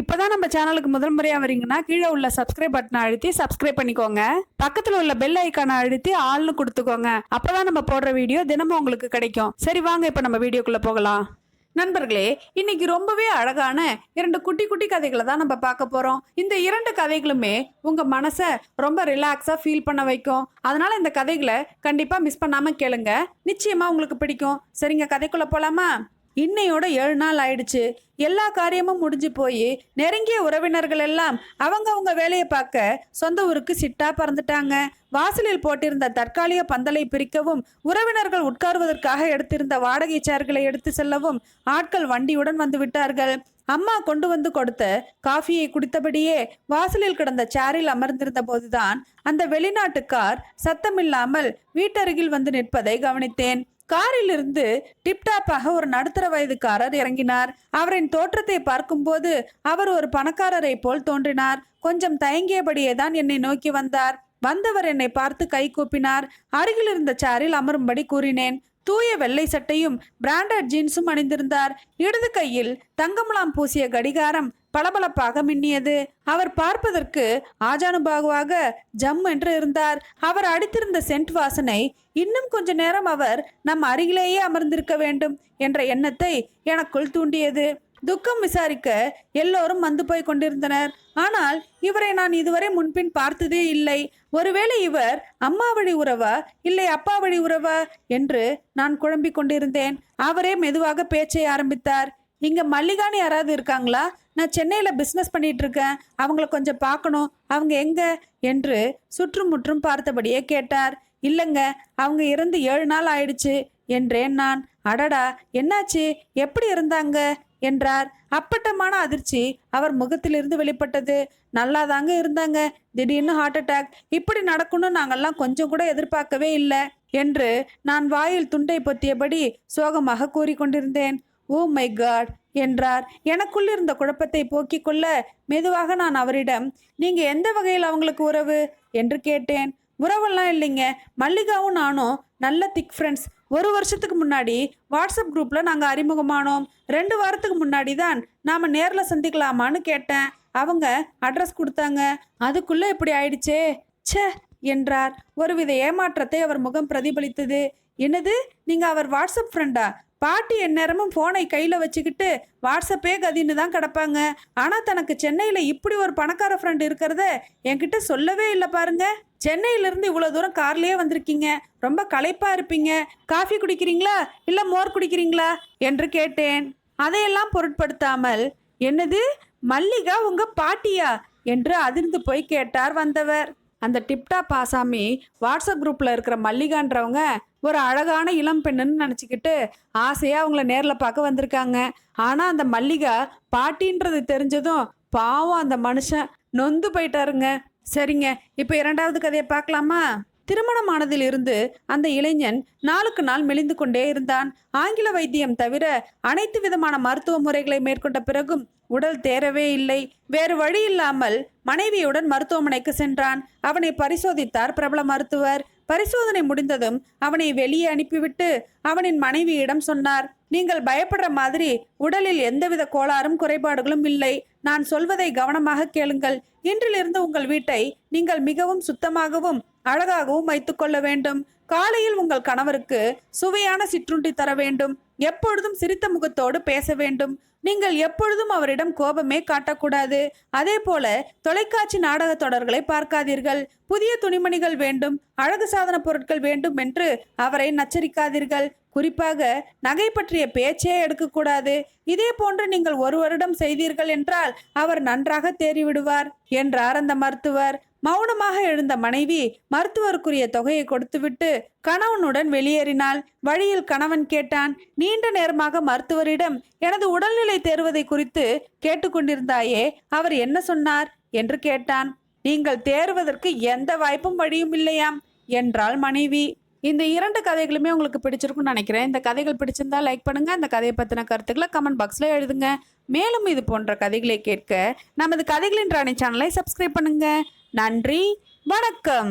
இப்போதான் நம்ம சேனலுக்கு முதல் முறையாக வரீங்கன்னா கீழே உள்ள சப்ஸ்கிரைப் பட்டனை அழுத்தி சப்ஸ்கிரைப் பண்ணிக்கோங்க. பக்கத்தில் உள்ள பெல் ஐக்கானை அழுத்தி ஆள்னு கொடுத்துக்கோங்க. அப்போதான் நம்ம போடுற வீடியோ தினமும் உங்களுக்கு கிடைக்கும். சரி வாங்க இப்போ நம்ம வீடியோக்குள்ளே போகலாம். நண்பர்களே இன்னைக்கு ரொம்பவே அழகான இரண்டு குட்டி குட்டி கதைகளை தான் நம்ம பார்க்க போகிறோம் இந்த இரண்டு கதைகளுமே உங்கள் மனசை ரொம்ப ரிலாக்ஸாக ஃபீல் பண்ண வைக்கும். அதனால் இந்த கதைகளை கண்டிப்பாக மிஸ் பண்ணாமல் கேளுங்க. நிச்சயமாக உங்களுக்கு பிடிக்கும். சரிங்க கதைக்குள்ளே போகலாமா இன்னையோட ஏழு நாள் ஆயிடுச்சு. எல்லா காரியமும் முடிஞ்சு போய் நெருங்கிய உறவினர்கள் எல்லாம் அவங்க அவங்க வேலையை பார்க்க சொந்த ஊருக்கு சிட்டா பறந்துட்டாங்க. வாசலில் போட்டிருந்த தற்காலிக பந்தலை பிரிக்கவும் உறவினர்கள் உட்காருவதற்காக எடுத்திருந்த வாடகை சேர்களை எடுத்து செல்லவும் ஆட்கள் வண்டியுடன் வந்து விட்டார்கள். அம்மா கொண்டு வந்து கொடுத்த காஃபியை குடித்தபடியே வாசலில் கிடந்த சேரில் அமர்ந்திருந்த போதுதான் அந்த வெளிநாட்டு கார் சத்தமில்லாமல் வீட்டருகில் வந்து நிற்பதை கவனித்தேன். காரிலிருந்து டிப்டாப்பாக ஒரு நடுத்தர வயதுக்காரர் இறங்கினார். அவரின் தோற்றத்தை பார்க்கும்போது அவர் ஒரு பணக்காரரை போல் தோன்றினார். கொஞ்சம் தயங்கியபடியே தான் என்னை நோக்கி வந்தார். வந்தவர் என்னை பார்த்து கை கூப்பினார். அருகில் இருந்த அமரும்படி கூறினேன். தூய வெள்ளை சட்டையும் பிராண்டட் ஜீன்ஸும் அணிந்திருந்தார். இடது கையில் தங்கமுலாம் பூசிய கடிகாரம் பளபளப்பாக மின்னியது. அவர் பார்ப்பதற்கு ஆஜானுபாகுவாக ஜம் என்று இருந்தார். அவர் அடித்திருந்த சென்ட் வாசனை இன்னும் கொஞ்ச நேரம் அவர் நம் அருகிலேயே அமர்ந்திருக்க வேண்டும் என்ற எண்ணத்தை எனக்குள் தூண்டியது. துக்கம் விசாரிக்க எல்லோரும் வந்து போய் கொண்டிருந்தனர். ஆனால் இவரை நான் இதுவரை முன்பின் பார்த்ததே இல்லை. ஒருவேளை இவர் அம்மா வழி உறவா இல்லை அப்பா வழி உறவா என்று நான் குழம்பிக் கொண்டிருந்தேன். அவரே மெதுவாக பேச்சை ஆரம்பித்தார். இங்க மல்லிகான்னு யாராவது இருக்காங்களா? நான் சென்னையில் பிஸ்னஸ் பண்ணிட்டு இருக்கேன். அவங்கள கொஞ்சம் பார்க்கணும். அவங்க எங்க? என்று சுற்றுமுற்றும் பார்த்தபடியே கேட்டார். இல்லைங்க அவங்க இறந்து ஏழு நாள் ஆயிடுச்சு என்றேன் நான். அடடா என்னாச்சு? எப்படி இருந்தாங்க? என்றார். அப்பட்டமான அதிர்ச்சி அவர் முகத்திலிருந்து வெளிப்பட்டது. நல்லா தாங்க இருந்தாங்க. திடீர்னு ஹார்ட் அட்டாக் இப்படி நடக்கும்னு நாங்கள்லாம் கொஞ்சம் கூட எதிர்பார்க்கவே இல்லை என்று நான் வாயில் துண்டை பொத்தியபடி சோகமாக கூறிக்கொண்டிருந்தேன். ஓ மை காட் என்றார். எனக்குள் இருந்த குழப்பத்தை போக்கிக் கொள்ள மெதுவாக நான் அவரிடம் நீங்க எந்த வகையில் அவங்களுக்கு உறவு? என்று கேட்டேன். உறவெல்லாம் இல்லைங்க. மல்லிகாவும் நானும் நல்ல திக் ஃப்ரெண்ட்ஸ் ஒரு வருஷத்துக்கு முன்னாடி வாட்ஸ்அப் குரூப்பில் நாங்கள் அறிமுகமானோம். ரெண்டு வாரத்துக்கு முன்னாடி தான் நாம் நேரில் சந்திக்கலாமான்னு கேட்டேன். அவங்க அட்ரஸ் கொடுத்தாங்க. அதுக்குள்ளே இப்படி ஆயிடுச்சே. ச்சே என்றார். ஒருவித ஏமாற்றத்தை அவர் முகம் பிரதிபலித்தது. என்னது? நீங்கள் அவர் வாட்ஸ்அப் ஃப்ரெண்டா பாட்டி எந்நேரமும் ஃபோனை கையில் வச்சுக்கிட்டு வாட்ஸ்அப்பே கதின்னு தான் கிடப்பாங்க. ஆனால் தனக்கு சென்னையில் இப்படி ஒரு பணக்கார ஃப்ரெண்ட் இருக்கிறத என்கிட்ட சொல்லவே இல்லை பாருங்க. சென்னையிலேருந்து இவ்வளோ தூரம் கார்லேயே வந்திருக்கீங்க. ரொம்ப களைப்பாக இருப்பீங்க. காஃபி குடிக்கிறீங்களா? இல்லை மோர் குடிக்கிறீங்களா? என்று கேட்டேன். அதையெல்லாம் பொருட்படுத்தாமல் என்னது? மல்லிகா உங்கள் பாட்டியா? என்று அதிர்ந்து போய் கேட்டார் வந்தவர். அந்த டிப்டாப் ஆசாமி வாட்ஸ்அப் குரூப்பில் இருக்கிற மல்லிகான்றவங்க ஒரு அழகான இளம் பெண்ணுன்னு நினச்சிக்கிட்டு ஆசையாக அவங்கள நேரில் பார்க்க வந்திருக்காங்க. ஆனால் அந்த மல்லிகா பாட்டின்றது தெரிஞ்சதும் பாவம் அந்த மனுஷன் நொந்து போயிட்டாருங்க. சரிங்க இப்போ இரண்டாவது கதையை பார்க்கலாமா? திருமணமானதில் இருந்து அந்த இளைஞன் நாளுக்கு நாள் மெலிந்து கொண்டே இருந்தான். ஆங்கில வைத்தியம் தவிர அனைத்து விதமான மருத்துவ முறைகளை மேற்கொண்ட பிறகும் உடல் தேரவே இல்லை. வேறு வழி இல்லாமல் மனைவியுடன் மருத்துவமனைக்கு சென்றான். அவனை பரிசோதித்தார் பிரபல மருத்துவர். பரிசோதனை முடிந்ததும் அவனை வெளியே அனுப்பிவிட்டு அவனின் மனைவியிடம் சொன்னார் நீங்கள் பயப்படுற மாதிரி உடலில் எந்தவித கோளாறும் குறைபாடுகளும் இல்லை. நான் சொல்வதை கவனமாக கேளுங்கள். இன்றிலிருந்து உங்கள் வீட்டை நீங்கள் மிகவும் சுத்தமாகவும் அழகாகவும் வைத்துக்கொள்ள வேண்டும். காலையில் உங்கள் கணவருக்கு சுவையான சிற்றுண்டி தர வேண்டும். எப்பொழுதும் சிரித்த முகத்தோடு பேச வேண்டும். நீங்கள் எப்பொழுதும் அவரிடம் கோபமே காட்டக்கூடாது. அதே போல தொலைக்காட்சி நாடக தொடர்களை பார்க்காதீர்கள். புதிய துணிமணிகள் வேண்டும் அழகு சாதன பொருட்கள் வேண்டும் என்று அவரை நச்சரிக்காதீர்கள். குறிப்பாக நகை பற்றிய பேச்சே எடுக்கக்கூடாது. இதே போன்று நீங்கள் ஒரு வருடம் செய்தீர்கள் என்றால் அவர் நன்றாக தேறிவிடுவார் என்றார் அந்த மருத்துவர். மௌனமாக எழுந்த மனைவி மருத்துவருக்குரிய தொகையை கொடுத்துவிட்டு கணவனுடன் வெளியேறினாள். வழியில் கணவன் கேட்டான் நீண்ட நேரமாக மருத்துவரிடம் எனது உடல்நிலை தேர்வதை குறித்து கேட்டுக்கொண்டிருந்தாயே அவர் என்ன சொன்னார்? என்று கேட்டான். நீங்கள் தேர்வதற்கு எந்த வாய்ப்பும் வழியும் இல்லையாம் என்றாள் மனைவி. இந்த இரண்டு கதைகளுமே உங்களுக்கு பிடிச்சிருக்கும்னு நினைக்கிறேன். இந்த கதைகள் பிடிச்சிருந்தா லைக் பண்ணுங்க. அந்த கதையை பற்றின கருத்துக்களை கமெண்ட் பாக்ஸில் எழுதுங்க. மேலும் இது போன்ற கதைகளை கேட்க நமது கதைகளின் ராணி சேனலை சப்ஸ்கிரைப் பண்ணுங்கள் நன்றி வணக்கம்.